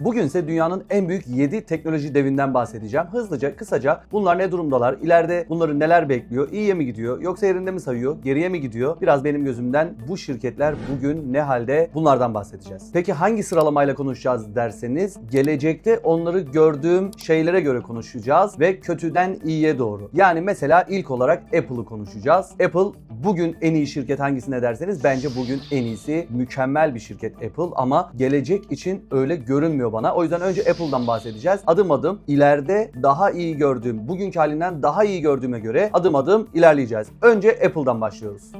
Bugün ise dünyanın en büyük 7 teknoloji devinden bahsedeceğim. Hızlıca, kısaca bunlar ne durumdalar? İleride bunları neler bekliyor? İyiye mi gidiyor? Yoksa yerinde mi sayıyor? Geriye mi gidiyor? Biraz benim gözümden bu şirketler bugün ne halde? Bunlardan bahsedeceğiz. Peki hangi sıralamayla konuşacağız derseniz gelecekte onları gördüğüm şeylere göre konuşacağız ve kötüden iyiye doğru. Yani mesela ilk olarak Apple'ı konuşacağız. Apple bugün en iyi şirket hangisine derseniz bence bugün en iyisi mükemmel bir şirket Apple ama gelecek için öyle görünmüyor bana. O yüzden önce Apple'dan bahsedeceğiz. Adım adım ileride daha iyi gördüğüm, bugünkü halinden daha iyi gördüğüme göre adım adım ilerleyeceğiz. Önce Apple'dan başlıyoruz.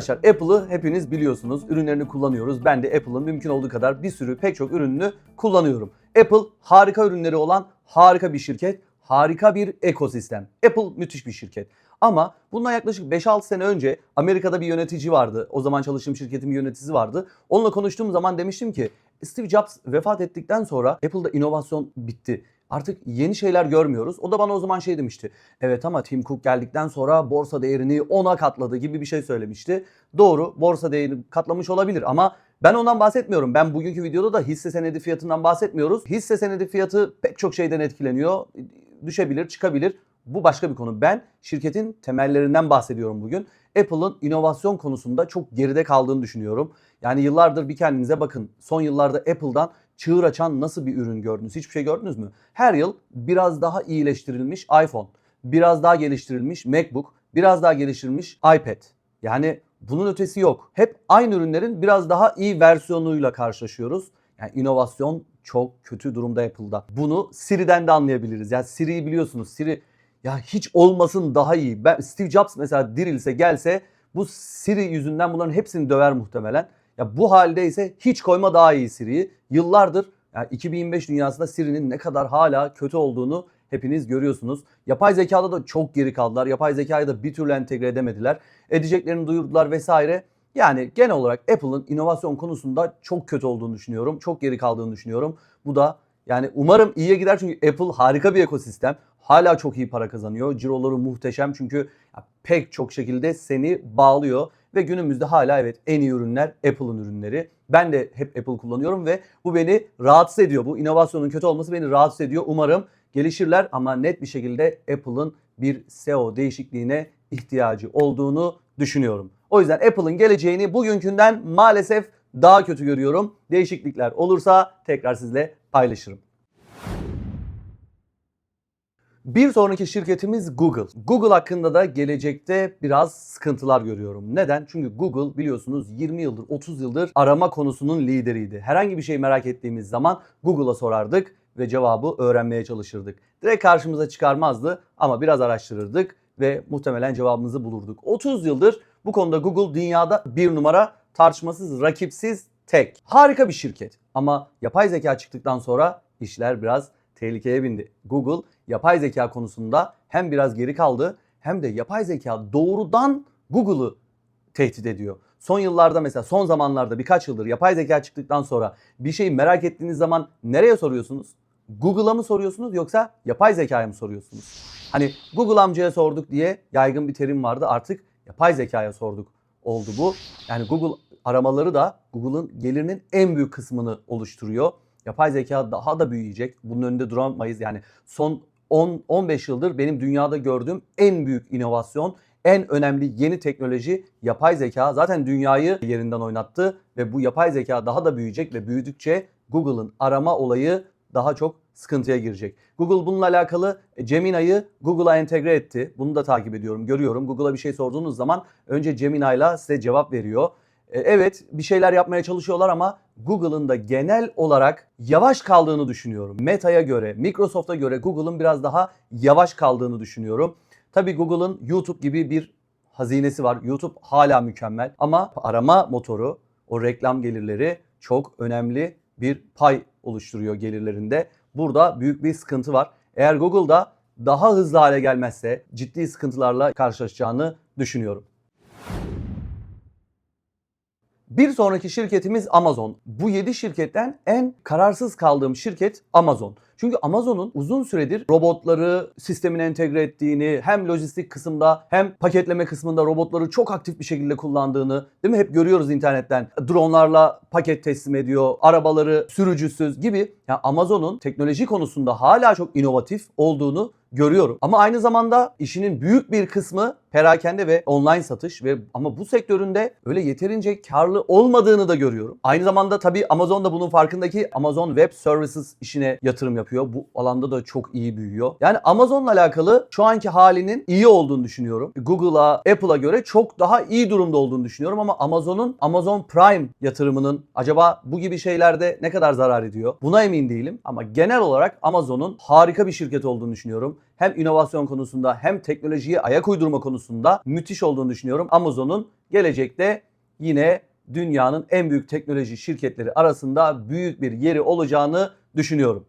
Arkadaşlar Apple'ı hepiniz biliyorsunuz. Ürünlerini kullanıyoruz. Ben de Apple'ın mümkün olduğu kadar bir sürü pek çok ürününü kullanıyorum. Apple harika ürünleri olan harika bir şirket. Harika bir ekosistem. Apple müthiş bir şirket. Ama bundan yaklaşık 5-6 sene önce Amerika'da bir yönetici vardı. O zaman çalıştığım şirketin bir yöneticisi vardı. Onunla konuştuğum zaman demiştim ki Steve Jobs vefat ettikten sonra Apple'da inovasyon bitti. Artık yeni şeyler görmüyoruz. O da bana o zaman şey demişti. Evet ama Tim Cook geldikten sonra borsa değerini 10'a katladı gibi bir şey söylemişti. Doğru borsa değerini katlamış olabilir ama ben ondan bahsetmiyorum. Ben bugünkü videoda da hisse senedi fiyatından bahsetmiyoruz. Hisse senedi fiyatı pek çok şeyden etkileniyor. Düşebilir, çıkabilir. Bu başka bir konu. Ben şirketin temellerinden bahsediyorum bugün. Apple'ın inovasyon konusunda çok geride kaldığını düşünüyorum. Yani yıllardır bir kendinize bakın. Son yıllarda Apple'dan çığır açan nasıl bir ürün gördünüz? Hiçbir şey gördünüz mü? Her yıl biraz daha iyileştirilmiş iPhone, biraz daha geliştirilmiş MacBook, biraz daha geliştirilmiş iPad. Yani bunun ötesi yok. Hep aynı ürünlerin biraz daha iyi versiyonuyla karşılaşıyoruz. Yani inovasyon çok kötü durumda Apple'da. Bunu Siri'den de anlayabiliriz. Yani Siri'yi biliyorsunuz. Siri ya hiç olmasın daha iyi. Ben Steve Jobs mesela dirilse gelse bu Siri yüzünden bunların hepsini döver muhtemelen. Ya bu halde ise hiç koyma daha iyi Siri'yi. Yıllardır yani 2025 dünyasında Siri'nin ne kadar hala kötü olduğunu hepiniz görüyorsunuz. Yapay zekada da çok geri kaldılar. Yapay zekayı da bir türlü entegre edemediler. Edeceklerini duyurdular vesaire. Yani genel olarak Apple'ın inovasyon konusunda çok kötü olduğunu düşünüyorum. Çok geri kaldığını düşünüyorum. Bu da yani umarım iyiye gider çünkü Apple harika bir ekosistem. Hala çok iyi para kazanıyor. Ciroları muhteşem çünkü pek çok şekilde seni bağlıyor. Ve günümüzde hala evet en iyi ürünler Apple'ın ürünleri. Ben de hep Apple kullanıyorum ve bu beni rahatsız ediyor. Bu inovasyonun kötü olması beni rahatsız ediyor. Umarım gelişirler ama net bir şekilde Apple'ın bir SEO değişikliğine ihtiyacı olduğunu düşünüyorum. O yüzden Apple'ın geleceğini bugünkünden maalesef daha kötü görüyorum. Değişiklikler olursa tekrar sizle paylaşırım. Bir sonraki şirketimiz Google. Google hakkında da gelecekte biraz sıkıntılar görüyorum. Neden? Çünkü Google biliyorsunuz 20 yıldır 30 yıldır arama konusunun lideriydi. Herhangi bir şey merak ettiğimiz zaman Google'a sorardık ve cevabı öğrenmeye çalışırdık. Direkt karşımıza çıkarmazdı ama biraz araştırırdık ve muhtemelen cevabımızı bulurduk. 30 yıldır bu konuda Google dünyada bir numara tartışmasız, rakipsiz, tek. Harika bir şirket ama yapay zeka çıktıktan sonra işler biraz tehlikeye bindi. Google yapay zeka konusunda hem biraz geri kaldı hem de yapay zeka doğrudan Google'ı tehdit ediyor. Son yıllarda mesela son zamanlarda birkaç yıldır yapay zeka çıktıktan sonra bir şeyi merak ettiğiniz zaman nereye soruyorsunuz? Google'a mı soruyorsunuz yoksa yapay zekaya mı soruyorsunuz? Hani Google amcaya sorduk diye yaygın bir terim vardı artık yapay zekaya sorduk oldu bu. Yani Google aramaları da Google'ın gelirinin en büyük kısmını oluşturuyor. Yapay zeka daha da büyüyecek. Bunun önünde duramayız. Yani son 10-15 yıldır benim dünyada gördüğüm en büyük inovasyon, en önemli yeni teknoloji yapay zeka. Zaten dünyayı yerinden oynattı ve bu yapay zeka daha da büyüyecek ve büyüdükçe Google'ın arama olayı daha çok sıkıntıya girecek. Google bununla alakalı Gemini'yi Google'a entegre etti. Bunu da takip ediyorum, görüyorum. Google'a bir şey sorduğunuz zaman önce Gemini'yle size cevap veriyor. E, Evet bir şeyler yapmaya çalışıyorlar ama Google'ın da genel olarak yavaş kaldığını düşünüyorum. Meta'ya göre, Microsoft'a göre Google'ın biraz daha yavaş kaldığını düşünüyorum. Tabii Google'ın YouTube gibi bir hazinesi var. YouTube hala mükemmel ama arama motoru, o reklam gelirleri çok önemli bir pay oluşturuyor gelirlerinde. Burada büyük bir sıkıntı var. Eğer Google'da daha hızlı hale gelmezse ciddi sıkıntılarla karşılaşacağını düşünüyorum. Bir sonraki şirketimiz Amazon. Bu 7 şirketten en kararsız kaldığım şirket Amazon. Çünkü Amazon'un uzun süredir robotları sistemine entegre ettiğini, hem lojistik kısımda hem paketleme kısmında robotları çok aktif bir şekilde kullandığını, değil mi? Hep görüyoruz internetten. Dronlarla paket teslim ediyor, arabaları sürücüsüz gibi. Yani Amazon'un teknoloji konusunda hala çok inovatif olduğunu görüyorum. Ama aynı zamanda işinin büyük bir kısmı perakende ve online satış ve ama bu sektöründe öyle yeterince karlı olmadığını da görüyorum. Aynı zamanda tabii Amazon da bunun farkındaki Amazon Web Services işine yatırım yapıyor. Bu alanda da çok iyi büyüyor. Yani Amazon'la alakalı şu anki halinin iyi olduğunu düşünüyorum. Google'a, Apple'a göre çok daha iyi durumda olduğunu düşünüyorum ama Amazon'un Amazon Prime yatırımının acaba bu gibi şeylerde ne kadar zarar ediyor? Buna emin değilim ama genel olarak Amazon'un harika bir şirket olduğunu düşünüyorum. Hem inovasyon konusunda hem teknolojiye ayak uydurma konusunda müthiş olduğunu düşünüyorum. Amazon'un gelecekte yine dünyanın en büyük teknoloji şirketleri arasında büyük bir yeri olacağını düşünüyorum.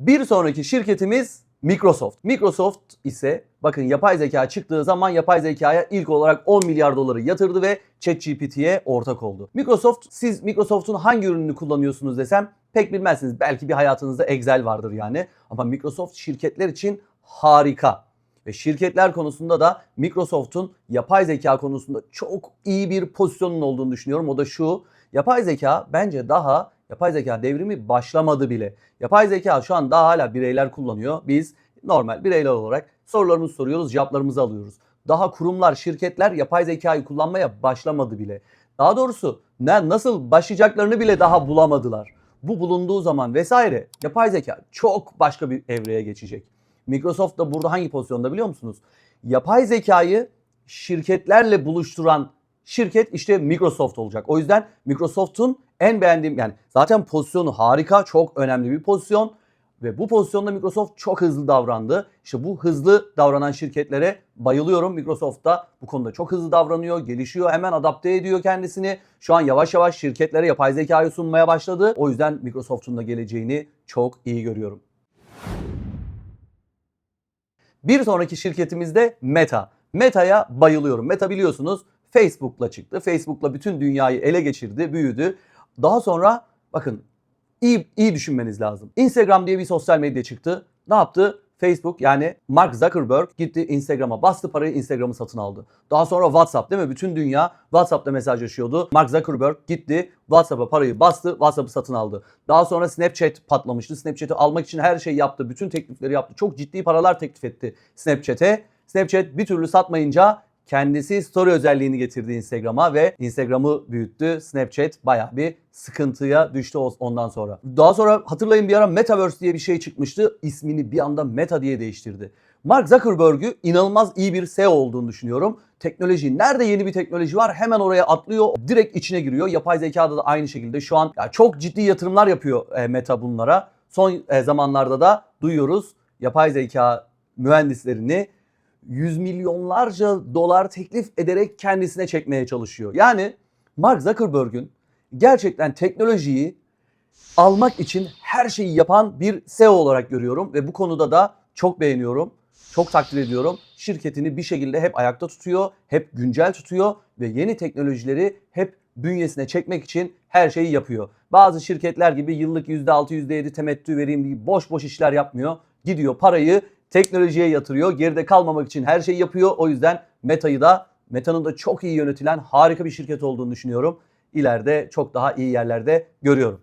Bir sonraki şirketimiz Microsoft. Microsoft ise bakın yapay zeka çıktığı zaman yapay zekaya ilk olarak 10 milyar doları yatırdı ve ChatGPT'ye ortak oldu. Microsoft siz Microsoft'un hangi ürününü kullanıyorsunuz desem pek bilmezsiniz. Belki bir hayatınızda Excel vardır yani. Ama Microsoft şirketler için harika. Ve şirketler konusunda da Microsoft'un yapay zeka konusunda çok iyi bir pozisyonun olduğunu düşünüyorum. O da şu. Yapay zeka bence daha yapay zeka devrimi başlamadı bile. Yapay zeka şu an daha hala bireyler kullanıyor. Biz normal bireyler olarak sorularımızı soruyoruz, cevaplarımızı alıyoruz. Daha kurumlar, şirketler yapay zekayı kullanmaya başlamadı bile. Daha doğrusu ne nasıl başlayacaklarını bile daha bulamadılar. Bu bulunduğu zaman vesaire yapay zeka çok başka bir evreye geçecek. Microsoft da burada hangi pozisyonda biliyor musunuz? Yapay zekayı şirketlerle buluşturan şirket işte Microsoft olacak. O yüzden Microsoft'un en beğendiğim yani zaten pozisyonu harika, çok önemli bir pozisyon ve bu pozisyonda Microsoft çok hızlı davrandı. İşte bu hızlı davranan şirketlere bayılıyorum. Microsoft da bu konuda çok hızlı davranıyor, gelişiyor, hemen adapte ediyor kendisini. Şu an yavaş yavaş şirketlere yapay zekayı sunmaya başladı. O yüzden Microsoft'un da geleceğini çok iyi görüyorum. Bir sonraki şirketimiz de Meta. Meta'ya bayılıyorum. Meta biliyorsunuz Facebook'la çıktı. Facebook'la bütün dünyayı ele geçirdi, büyüdü. Daha sonra bakın iyi, iyi düşünmeniz lazım. Instagram diye bir sosyal medya çıktı. Ne yaptı? Facebook yani Mark Zuckerberg gitti Instagram'a bastı parayı Instagram'ı satın aldı. Daha sonra WhatsApp değil mi? Bütün dünya WhatsApp'ta mesajlaşıyordu. Mark Zuckerberg gitti WhatsApp'a parayı bastı WhatsApp'ı satın aldı. Daha sonra Snapchat patlamıştı. Snapchat'i almak için her şeyi yaptı. Bütün teklifleri yaptı. Çok ciddi paralar teklif etti Snapchat'e. Snapchat bir türlü satmayınca kendisi story özelliğini getirdi Instagram'a ve Instagram'ı büyüttü. Snapchat baya bir sıkıntıya düştü ondan sonra. Daha sonra hatırlayın bir ara Metaverse diye bir şey çıkmıştı. İsmini bir anda Meta diye değiştirdi. Mark Zuckerberg'ü inanılmaz iyi bir CEO olduğunu düşünüyorum. Teknoloji, nerede yeni bir teknoloji var hemen oraya atlıyor, direkt içine giriyor. Yapay zekada da aynı şekilde şu an ya çok ciddi yatırımlar yapıyor e, Meta bunlara. Son e, zamanlarda da duyuyoruz yapay zeka mühendislerini yüz milyonlarca dolar teklif ederek kendisine çekmeye çalışıyor. Yani Mark Zuckerberg'ün gerçekten teknolojiyi almak için her şeyi yapan bir CEO olarak görüyorum ve bu konuda da çok beğeniyorum. Çok takdir ediyorum. Şirketini bir şekilde hep ayakta tutuyor, hep güncel tutuyor ve yeni teknolojileri hep bünyesine çekmek için her şeyi yapıyor. Bazı şirketler gibi yıllık %6, %7 temettü vereyim diye boş boş işler yapmıyor. Gidiyor parayı teknolojiye yatırıyor. Geride kalmamak için her şeyi yapıyor. O yüzden Meta'yı da Meta'nın da çok iyi yönetilen harika bir şirket olduğunu düşünüyorum. İleride çok daha iyi yerlerde görüyorum.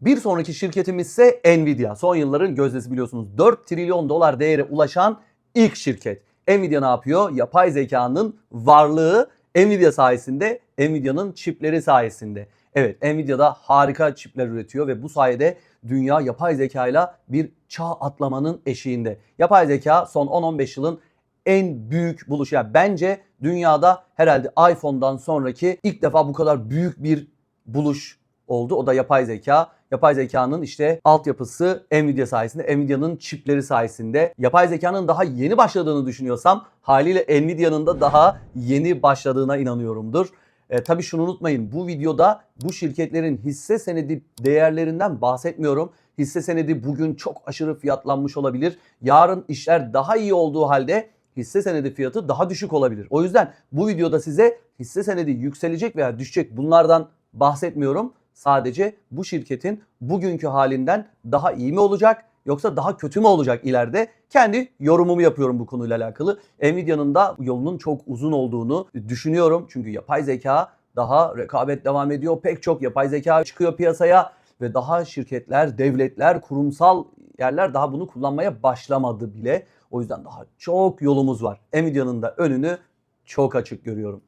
Bir sonraki şirketimiz ise Nvidia. Son yılların gözdesi biliyorsunuz. 4 trilyon dolar değere ulaşan ilk şirket. Nvidia ne yapıyor? Yapay zekanın varlığı Nvidia sayesinde, Nvidia'nın çipleri sayesinde. Evet Nvidia da harika çipler üretiyor ve bu sayede dünya yapay zeka ile bir çağ atlamanın eşiğinde. Yapay zeka son 10-15 yılın en büyük buluşu. Yani bence dünyada herhalde iPhone'dan sonraki ilk defa bu kadar büyük bir buluş oldu. O da yapay zeka. Yapay zekanın işte altyapısı Nvidia sayesinde, Nvidia'nın çipleri sayesinde. Yapay zekanın daha yeni başladığını düşünüyorsam haliyle Nvidia'nın da daha yeni başladığına inanıyorumdur. E, tabii şunu unutmayın bu videoda bu şirketlerin hisse senedi değerlerinden bahsetmiyorum. Hisse senedi bugün çok aşırı fiyatlanmış olabilir. Yarın işler daha iyi olduğu halde hisse senedi fiyatı daha düşük olabilir. O yüzden bu videoda size hisse senedi yükselecek veya düşecek bunlardan bahsetmiyorum. Sadece bu şirketin bugünkü halinden daha iyi mi olacak yoksa daha kötü mü olacak ileride? Kendi yorumumu yapıyorum bu konuyla alakalı. Nvidia'nın da yolunun çok uzun olduğunu düşünüyorum. Çünkü yapay zeka daha rekabet devam ediyor. Pek çok yapay zeka çıkıyor piyasaya ve daha şirketler, devletler, kurumsal yerler daha bunu kullanmaya başlamadı bile. O yüzden daha çok yolumuz var. Nvidia'nın da önünü çok açık görüyorum.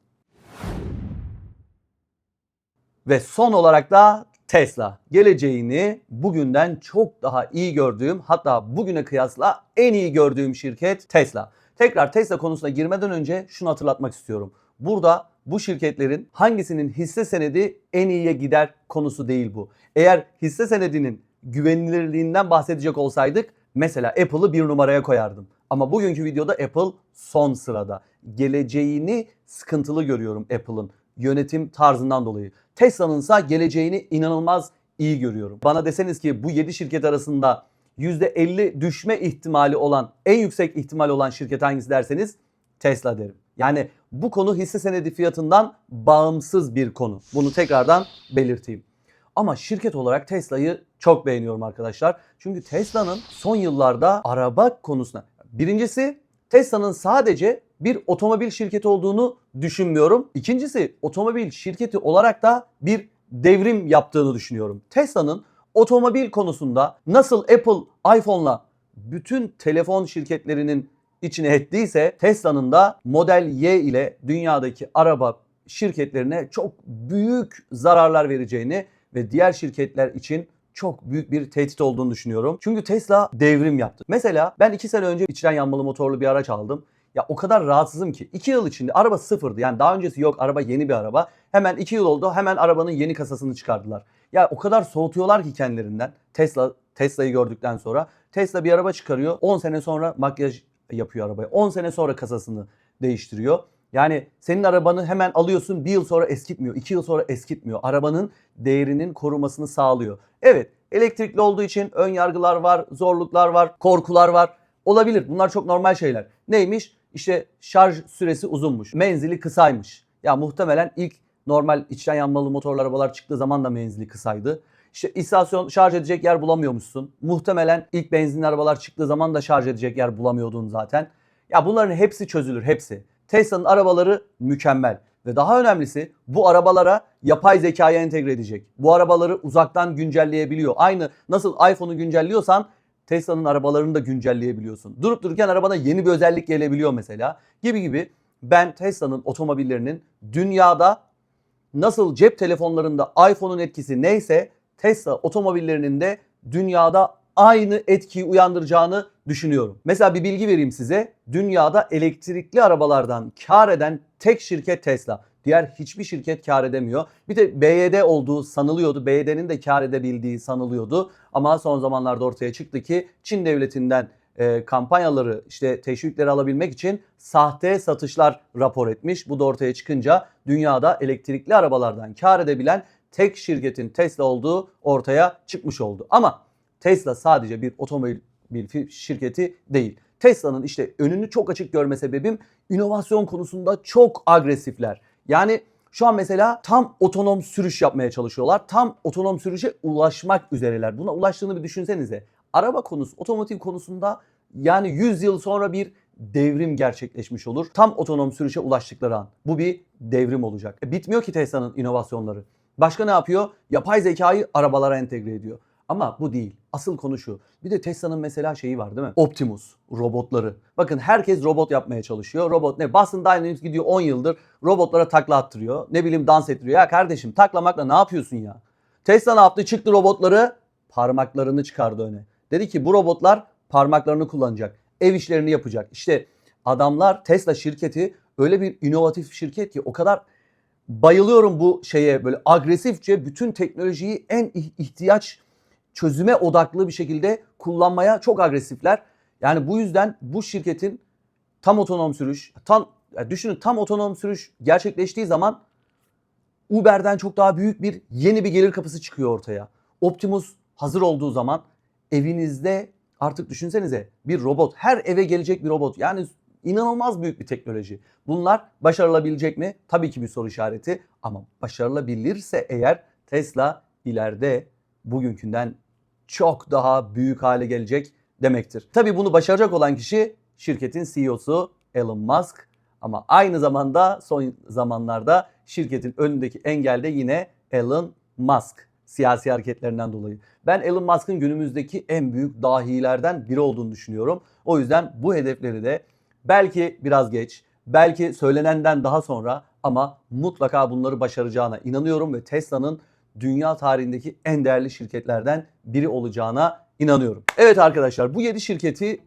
Ve son olarak da Tesla. Geleceğini bugünden çok daha iyi gördüğüm hatta bugüne kıyasla en iyi gördüğüm şirket Tesla. Tekrar Tesla konusuna girmeden önce şunu hatırlatmak istiyorum. Burada bu şirketlerin hangisinin hisse senedi en iyiye gider konusu değil bu. Eğer hisse senedinin güvenilirliğinden bahsedecek olsaydık mesela Apple'ı bir numaraya koyardım. Ama bugünkü videoda Apple son sırada. Geleceğini sıkıntılı görüyorum Apple'ın yönetim tarzından dolayı. Tesla'nın ise geleceğini inanılmaz iyi görüyorum. Bana deseniz ki bu 7 şirket arasında %50 düşme ihtimali olan, en yüksek ihtimal olan şirket hangisi derseniz Tesla derim. Yani bu konu hisse senedi fiyatından bağımsız bir konu. Bunu tekrardan belirteyim. Ama şirket olarak Tesla'yı çok beğeniyorum arkadaşlar. Çünkü Tesla'nın son yıllarda araba konusunda birincisi Tesla'nın sadece bir otomobil şirketi olduğunu düşünmüyorum. İkincisi otomobil şirketi olarak da bir devrim yaptığını düşünüyorum. Tesla'nın otomobil konusunda nasıl Apple iPhone'la bütün telefon şirketlerinin içine ettiyse Tesla'nın da Model Y ile dünyadaki araba şirketlerine çok büyük zararlar vereceğini ve diğer şirketler için çok büyük bir tehdit olduğunu düşünüyorum. Çünkü Tesla devrim yaptı. Mesela ben 2 sene önce içten yanmalı motorlu bir araç aldım. Ya o kadar rahatsızım ki 2 yıl içinde araba sıfırdı. Yani daha öncesi yok araba yeni bir araba. Hemen 2 yıl oldu hemen arabanın yeni kasasını çıkardılar. Ya o kadar soğutuyorlar ki kendilerinden. Tesla Tesla'yı gördükten sonra Tesla bir araba çıkarıyor. 10 sene sonra makyaj yapıyor arabaya. 10 sene sonra kasasını değiştiriyor. Yani senin arabanı hemen alıyorsun bir yıl sonra eskitmiyor. 2 yıl sonra eskitmiyor. Arabanın değerinin korumasını sağlıyor. Evet elektrikli olduğu için ön yargılar var, zorluklar var, korkular var. Olabilir. Bunlar çok normal şeyler. Neymiş? İşte şarj süresi uzunmuş. Menzili kısaymış. Ya muhtemelen ilk normal içten yanmalı motorlu arabalar çıktığı zaman da menzili kısaydı. İşte istasyon şarj edecek yer bulamıyormuşsun. Muhtemelen ilk benzinli arabalar çıktığı zaman da şarj edecek yer bulamıyordun zaten. Ya bunların hepsi çözülür, hepsi. Tesla'nın arabaları mükemmel. Ve daha önemlisi bu arabalara yapay zekaya entegre edecek. Bu arabaları uzaktan güncelleyebiliyor. Aynı nasıl iPhone'u güncelliyorsan Tesla'nın arabalarını da güncelleyebiliyorsun. Durup dururken arabana yeni bir özellik gelebiliyor mesela. Gibi gibi ben Tesla'nın otomobillerinin dünyada nasıl cep telefonlarında iPhone'un etkisi neyse Tesla otomobillerinin de dünyada aynı etkiyi uyandıracağını düşünüyorum. Mesela bir bilgi vereyim size. Dünyada elektrikli arabalardan kar eden tek şirket Tesla. Diğer hiçbir şirket kar edemiyor. Bir de BYD olduğu sanılıyordu. BYD'nin de kar edebildiği sanılıyordu. Ama son zamanlarda ortaya çıktı ki Çin devletinden e, kampanyaları işte teşvikleri alabilmek için sahte satışlar rapor etmiş. Bu da ortaya çıkınca dünyada elektrikli arabalardan kar edebilen tek şirketin Tesla olduğu ortaya çıkmış oldu. Ama Tesla sadece bir otomobil bir şirketi değil. Tesla'nın işte önünü çok açık görme sebebim inovasyon konusunda çok agresifler. Yani şu an mesela tam otonom sürüş yapmaya çalışıyorlar. Tam otonom sürüşe ulaşmak üzereler. Buna ulaştığını bir düşünsenize. Araba konusu, otomotiv konusunda yani 100 yıl sonra bir devrim gerçekleşmiş olur. Tam otonom sürüşe ulaştıkları an. Bu bir devrim olacak. E, bitmiyor ki Tesla'nın inovasyonları. Başka ne yapıyor? Yapay zekayı arabalara entegre ediyor. Ama bu değil. Asıl konu şu. Bir de Tesla'nın mesela şeyi var değil mi? Optimus robotları. Bakın herkes robot yapmaya çalışıyor. Robot ne? Boston Dynamics gidiyor 10 yıldır robotlara takla attırıyor. Ne bileyim dans ettiriyor. Ya kardeşim taklamakla ne yapıyorsun ya? Tesla ne yaptı? Çıktı robotları parmaklarını çıkardı öne. Dedi ki bu robotlar parmaklarını kullanacak. Ev işlerini yapacak. İşte adamlar Tesla şirketi öyle bir inovatif şirket ki o kadar bayılıyorum bu şeye böyle agresifçe bütün teknolojiyi en ihtiyaç çözüme odaklı bir şekilde kullanmaya çok agresifler. Yani bu yüzden bu şirketin tam otonom sürüş, tam düşünün tam otonom sürüş gerçekleştiği zaman Uber'den çok daha büyük bir yeni bir gelir kapısı çıkıyor ortaya. Optimus hazır olduğu zaman evinizde artık düşünsenize bir robot her eve gelecek bir robot. Yani İnanılmaz büyük bir teknoloji. Bunlar başarılabilecek mi? Tabii ki bir soru işareti ama başarılabilirse eğer Tesla ileride bugünkünden çok daha büyük hale gelecek demektir. Tabii bunu başaracak olan kişi şirketin CEO'su Elon Musk ama aynı zamanda son zamanlarda şirketin önündeki engel de yine Elon Musk siyasi hareketlerinden dolayı. Ben Elon Musk'ın günümüzdeki en büyük dahilerden biri olduğunu düşünüyorum. O yüzden bu hedefleri de belki biraz geç, belki söylenenden daha sonra ama mutlaka bunları başaracağına inanıyorum ve Tesla'nın dünya tarihindeki en değerli şirketlerden biri olacağına inanıyorum. Evet arkadaşlar bu 7 şirketi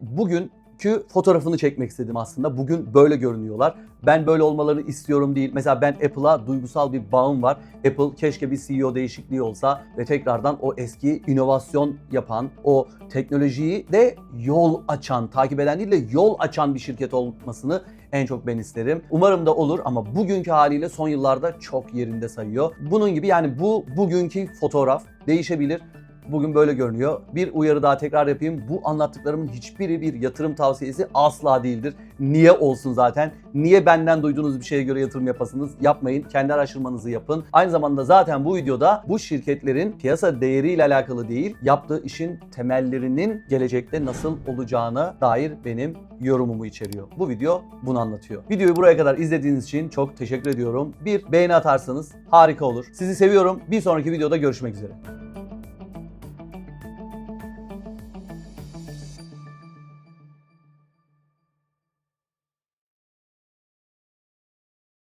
bugünkü fotoğrafını çekmek istedim aslında. Bugün böyle görünüyorlar. Ben böyle olmalarını istiyorum değil. Mesela ben Apple'a duygusal bir bağım var. Apple keşke bir CEO değişikliği olsa ve tekrardan o eski inovasyon yapan, o teknolojiyi de yol açan, takip eden değil de yol açan bir şirket olmasını en çok ben isterim. Umarım da olur ama bugünkü haliyle son yıllarda çok yerinde sayıyor. Bunun gibi yani bu bugünkü fotoğraf değişebilir. Bugün böyle görünüyor. Bir uyarı daha tekrar yapayım. Bu anlattıklarımın hiçbiri bir yatırım tavsiyesi asla değildir. Niye olsun zaten? Niye benden duyduğunuz bir şeye göre yatırım yapasınız? Yapmayın. Kendi araştırmanızı yapın. Aynı zamanda zaten bu videoda bu şirketlerin piyasa değeriyle alakalı değil, yaptığı işin temellerinin gelecekte nasıl olacağına dair benim yorumumu içeriyor. Bu video bunu anlatıyor. Videoyu buraya kadar izlediğiniz için çok teşekkür ediyorum. Bir beğeni atarsanız harika olur. Sizi seviyorum. Bir sonraki videoda görüşmek üzere.